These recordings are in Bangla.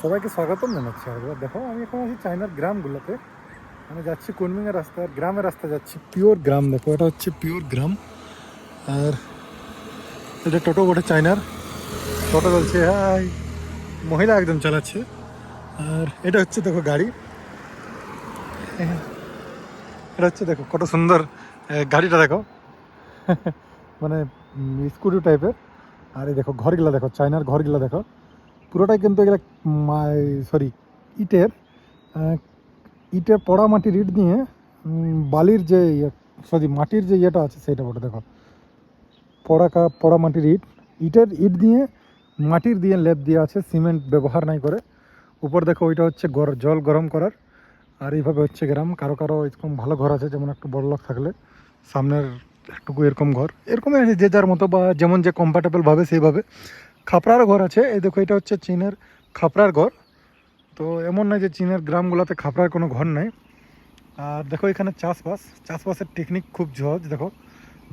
সবাইকে স্বাগতম জানাচ্ছি একবার দেখো, আমি এখন আছি চায়নার গ্রামগুলোতে। আমি যাচ্ছি কুনমিংয়ের রাস্তা আর গ্রামের রাস্তা যাচ্ছি পিওর গ্রাম। দেখো, এটা হচ্ছে পিওর গ্রাম। আর এটা টোটো বটে চায়নার। টোটো চলছে হাই। মহিলা একদম চালাচ্ছে। আর এটা হচ্ছে, দেখো, গাড়ি। এটা হচ্ছে, দেখো, কত সুন্দর গাড়িটা, দেখো। মানে স্কুটি টাইপের। আর এই দেখো, ঘরগুলা দেখো, চায়নার ঘরগুলা দেখো। পুরোটাই কিন্তু এগুলা সরি ইটের আহ, ইটে পড়া মাটির ইট উম, বালির যে সরি মাটির যে ইয়েটা আছে সেইটা বটে দেখো। পড়া পড়া মাটির ইট। ইটের ইট দিয়ে মাটির দিয়ে লেপ দিয়ে আছে সিমেন্ট ব্যবহার নাই করে। উপর দেখো ওইটা হচ্ছে গর জল গরম করার। আর এইভাবে হচ্ছে গ্রাম। কারও কারও এরকম ভালো ঘর আছে যেমন একটু বড় লোক থাকলে। সামনের একটুকু এরকম ঘর। এরকমই আছে যে যার মতো বা যেমন যে কম্ফর্টেবল ভাবে সেইভাবে। খাপড়ার ঘর আছে। এই দেখো, এটা হচ্ছে চীনের খাপড়ার ঘর। তো এমন নয় যে চীনের গ্রামগুলোতে খাপড়ার কোনো ঘর নেই। আর দেখো, এখানে চাষবাস। চাষবাসের টেকনিক খুব সহজ, দেখো।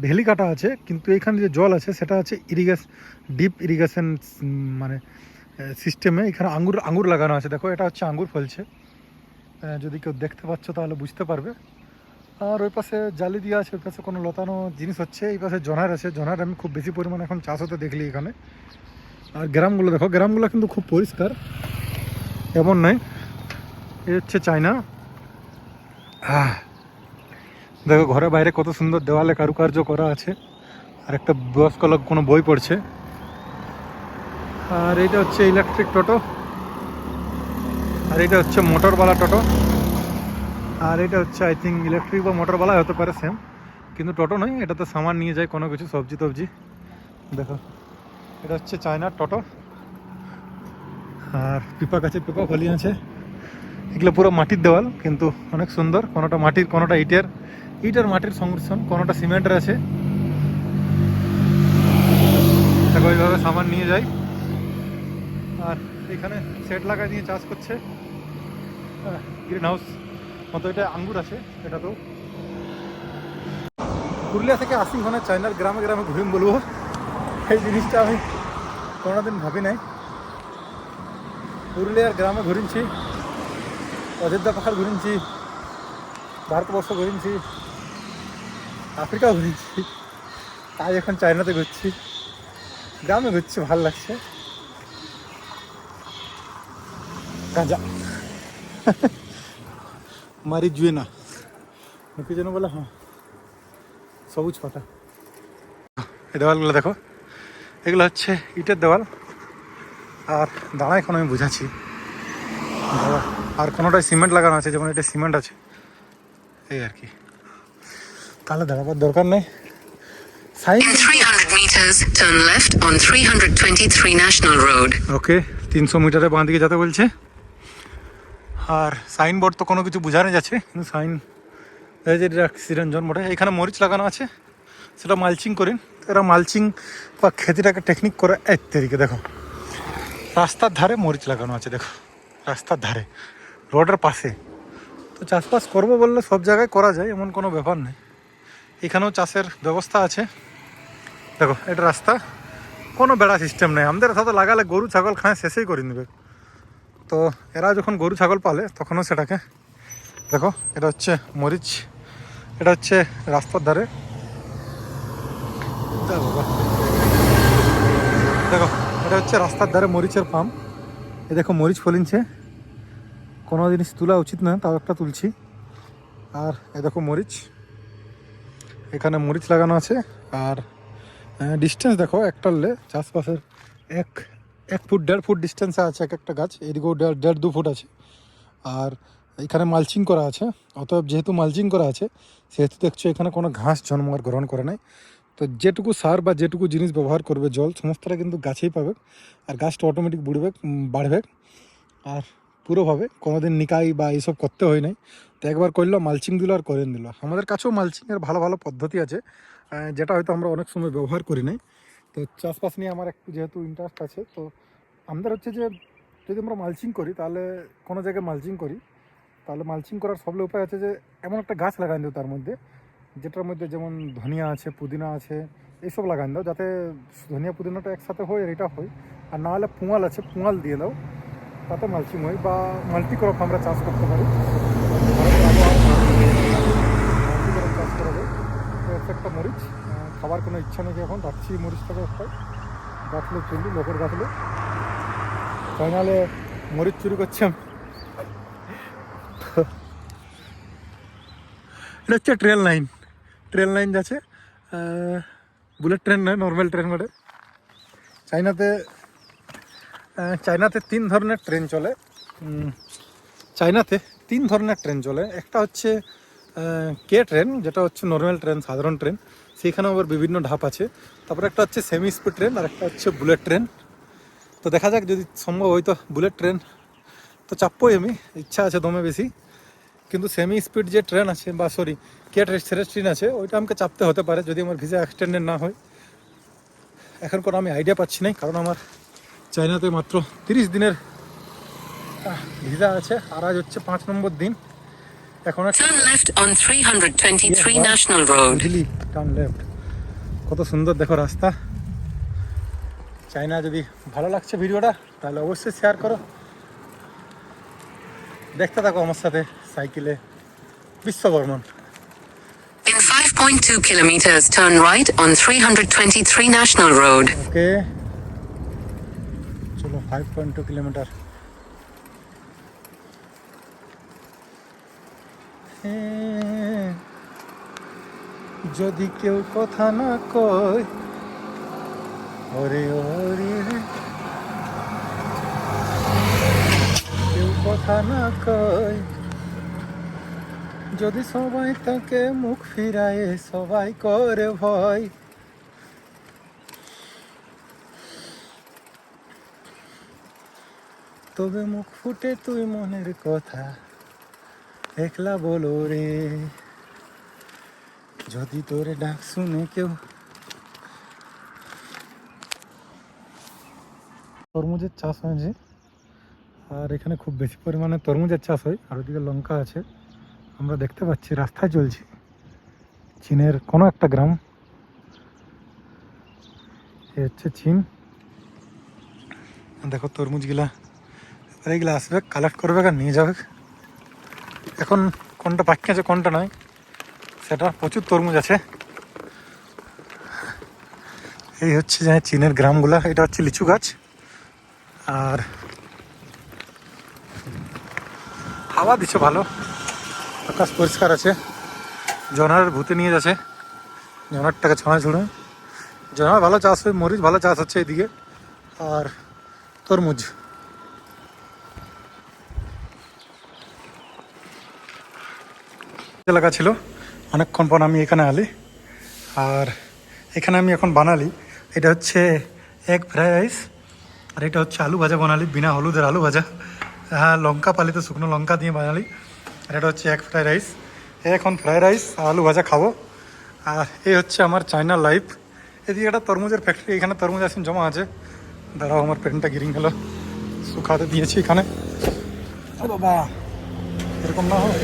ভেলি কাটা আছে, কিন্তু এখানে যে জল আছে, সেটা আছে ইরিগেশ ডিপ ইরিগেশন মানে সিস্টেমে এখানে আঙ্গুর আঙ্গুর লাগানো আছে। দেখো, এটা হচ্ছে আঙ্গুর ফলছে। যদি কেউ দেখতে পাচ্ছ, তাহলে বুঝতে পারবে। আর ওই পাশে জালি দিয়ে আছে, ওই পাশে কোনো লতানো জিনিস হচ্ছে, এই পাশে জনার আছে। জনার আমি খুব বেশি পরিমাণে এখন চাষ হতে দেখলি এখানে। আর গ্রামগুলো দেখো, গ্রামগুলো কিন্তু খুব পরিষ্কার। এমন নয় এ হচ্ছে চায়না। দেখো ঘরে বাইরে কত সুন্দর দেওয়ালে কারুকার্য করা আছে। আর একটা বয়স্ক লোক কোনো বই পড়ছে। আর এটা হচ্ছে ইলেকট্রিক টোটো। আর এটা হচ্ছে মোটরওয়ালা টোটো। আর এটা হচ্ছে আই থিঙ্ক ইলেকট্রিক বা মোটরওয়ালা হতে পারে সেম কিন্তু টোটো নয় এটা তো সামান নিয়ে যায় কোনো কিছু সবজি টবজি দেখো। এটা হচ্ছে চায়নার টোটো আর পিপা কাছে পিপা ফলি আছে এগুলো পুরো মাটির দেওয়াল, কিন্তু অনেক সুন্দর। কোনোটা মাটির, কোনোটা ইটের। ইটের মাটির সংমিশ্রণ, কোনোটা সিমেন্টের আছে। ওইভাবে সামান নিয়ে যায় আর এখানে সেট লাগা নিয়ে চাষ করছে। গ্রিন হাউস মতো এটা আঙ্গুর আছে এটা তো পুরুলিয়া থেকে আসি ওখানে চায়নার গ্রামে গ্রামে ঘুরিম বলব। এই জিনিসটা আমি কোনোদিন ভাবি নাই। পুরুলিয়ার গ্রামে ঘুরিছি অযোধ্যা পাহাড় ঘুরিছি ভারতবর্ষ ঘুরিছি আফ্রিকা ঘুরিছি তাই এখন চায়নাতে ঘুরছি। গ্রামে ঘুরছি, ভালো লাগছে। গাঁজা। মারি জুয়ে না। কি যেন বলে হ্যাঁ সবুজ পাতা। দেওয়ালগুলো দেখো। এগুলো হচ্ছে ইটের দেওয়াল। আর দাঁড়া এখন আমি বুঝাচ্ছি। আর কোনোটায় সিমেন্ট লাগানো আছে যেমন এটা সিমেন্ট আছে। এই আর কি। তাহলে দাঁড়াবার দরকার নেই। সাইন In 300 meters, turn left on 323 National Road. Okay তিনশো মিটারে বাঁ দিকে যেতে বলছে। আর সাইন বোর্ড তো কোনো কিছু বোঝানো যাচ্ছে কিন্তু সাইন এই যে অ্যাক্সিডেন্ট জন বটে এখানে মরিচ লাগানো আছে। সেটা মালচিং করেন। এরা মালচিং বা খেতিটাকে টেকনিক করে এক তারিখে, দেখো। রাস্তার ধারে মরিচ লাগানো আছে, দেখো। রাস্তার ধারে। রোডের পাশে। তো চাষবাস করব বললে সব জায়গায় করা যায়, এমন কোনো ব্যাপার নেই। এখানেও চাষের ব্যবস্থা আছে। দেখো, এটা রাস্তা। কোনো বেড়া সিস্টেম নেই। আমাদের সাথে লাগালে গরু, ছাগল, খায়, শেষেই করে নেবে। তো এরা যখন গরু, ছাগল পালে, তখনও সেটাকে, দেখো, এটা হচ্ছে মরিচ। এটা হচ্ছে রাস্তার ধারে। যা বাবা। দেখো, এটা হচ্ছে রাস্তার ধারে মরিচের পাম্প এ দেখো, মরিচ ফলিনছে। কোনো জিনিস তোলা উচিত না তাও একটা তুলছি। আর এ দেখো মরিচ। এখানে মরিচ লাগানো আছে। আর ডিস্টেন্স দেখো একটালে চাষবাসের এক এক ফুট, দেড় ফুট ডিস্টেন্সে আছে এক একটা গাছ। এদিকেও দেড় দেড় দু ফুট আছে। আর এখানে মালচিং করা আছে। অতএব যেহেতু মালচিং করা আছে, সেহেতু দেখছ এখানে কোনো ঘাস জন্মার গ্রহণ করে নাই। তো যেটুকু সার বা যেটুকু জিনিস ব্যবহার করবে জল, সমস্তটা কিন্তু গাছেই পাবে আর গাছটা অটোমেটিক বুড়বে বাড়বে। আর পুরোভাবে কোনোদিন নিকাই বা এইসব করতে হয় নাই। তো একবার করল মালচিং দিল আর করেন দিল। আমাদের কাছেও মালচিংয়ের ভালো ভালো পদ্ধতি আছে যেটা হয়তো আমরা অনেক সময় ব্যবহার করি নাই। তো চাষবাস নিয়ে আমার একটু যেহেতু ইন্টারেস্ট আছে, তো আমাদের হচ্ছে যে যদি আমরা মালচিং করি, তাহলে কোনো জায়গায় মালচিং করি, তাহলে মালচিং করার সবলে উপায় আছে যে, এমন একটা গাছ লাগাই দেবো তার মধ্যে। যেটার মধ্যে যেমন ধনিয়া আছে, পুদিনা আছে এইসব লাগাই দাও, যাতে ধনিয়া পুদিনাটা একসাথে হয় এটা হয়। আর না হলে পুঁয়াল আছে, পুঁয়াল দিয়ে দাও, তাতে মালচিং হয় বা মাল্টি ক্রপ আমরা চাষ করতে পারি। একটা মরিচ খাবার কোনো ইচ্ছা নেই এখন, রাখছি মরিচটাকে একটা গাছলে চলি লোকের গাছলে ফাইনালে মরিচ চুরি করছি আমি। এটা হচ্ছে ট্রেন লাইন। ট্রেন লাইন যাচ্ছে। বুলেট ট্রেন নয় নর্মাল ট্রেন বটে। চাইনাতে আহ, চায়নাতে তিন ধরনের ট্রেন চলে। চায়নাতে তিন ধরনের ট্রেন চলে। একটা হচ্ছে কে ট্রেন যেটা হচ্ছে নর্মাল ট্রেন সাধারণ ট্রেন সেখানেও আবার বিভিন্ন ধাপ আছে। তারপরে একটা হচ্ছে সেমি স্পিড ট্রেন আর একটা হচ্ছে বুলেট ট্রেন তো দেখা যাক যদি সম্ভব হয়তো বুলেট ট্রেন তো চাপবই আমি ইচ্ছা আছে দমে বেশি। কিন্তু সেমি স্পিড যে ট্রেন আছে বা সরি কে ট্রেন আছে ওইটা আমাকে চাপতে হতে পারে যদি আমার ভিসা এক্সটেন্ডেড না হয়। এখন কোনো আমি আইডিয়া পাচ্ছি না কারণ আমার চায়নাতে মাত্র তিরিশ দিনের ভিসা আছে আর আজ হচ্ছে পাঁচ নম্বর দিন। এখন Turn left on 323 National Road. দিলি টার্ন লেফট কত সুন্দর দেখো রাস্তা। চাইনা যদি ভালো লাগছে ভিডিওটা তাহলে অবশ্যই শেয়ার করো। দেখতে থাকো আমার সাথে। সাইকেলে বিশ্ববর্মন। In 5.2 kilometers, turn right on 323 National Road. চলো ফাইভ পয়েন্ট টু কিলোমিটার যদি কেউ কথা না কয় ওরে ওরে। কেউ কথা না কয় যদি সবাই তাকে মুখ ফিরায়, সবাই করে ভয়। তবে মুখ ফুটে তুই মনের কথা, একলা বলো রে। যদি তোরে ডাক শুনে কেউ তরমুজের চাষ হয়েছে আর এখানে খুব বেশি পরিমাণে তরমুজের চাষ হয়, আর ওদিকে লঙ্কা আছে। আমরা দেখতে পাচ্ছি, রাস্তায় চলছি। চীনের কোনো একটা গ্রাম। এ হচ্ছে চীন। দেখো তরমুজগুলা। এইগুলো আসবে কালেক্ট করবে আর নিয়ে যাবে। এখন কোনটা পাখি আছে, কোনটা নয়, সেটা প্রচুর তরমুজ আছে। এই হচ্ছে যে চীনের গ্রামগুলা, এটা হচ্ছে লিচু গাছ। আর হাওয়া দিচ্ছে ভালো। আকাশ পরিষ্কার আছে। জনার ভূতে নিয়ে যাচ্ছে। জনারটাকে ছড়া ছুড়ে জনার ভালো চাষ হয়, মরিচ ভালো চাষ হচ্ছে এদিকে। আর তরমুজ। এলাকা ছিল। অনেকক্ষণ পর আমি এখানে আলি। আর এখানে আমি এখন বানালি। এটা হচ্ছে এগ ফ্রাইড রাইস আর এটা হচ্ছে আলু ভাজা বানালি। বিনা হলুদের আলু ভাজা। হ্যাঁ লঙ্কা পালিত শুকনো লঙ্কা দিয়ে বানালি। এটা হচ্ছে এক ফ্রাইড রাইস। এখন ফ্রাইড রাইস, আলু ভাজা খাব। আর এই হচ্ছে আমার চায়না লাইফ। এদিকে একটা তরমুজের ফ্যাক্টরি এখানে তরমুজ আসেন জমা আছে। দাঁড়াও, আমার পেনটা গিরিং গেল শুকাতে দিয়েছি এখানে। বাবা, এরকম না। ওকে।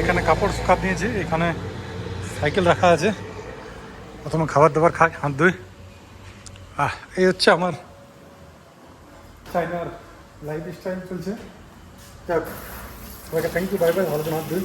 এখানে কাপড় শুকা দিয়েছি। এখানে সাইকেল রাখা আছে। প্রথমে খাবার দাবার খাই, হাত ধুই। আহ, এই হচ্ছে আমার চাইনার লাইফ স্টাইল চলছে যাক সবাইকে থ্যাংক ইউ বাই বাই ভালো তোমার ধুই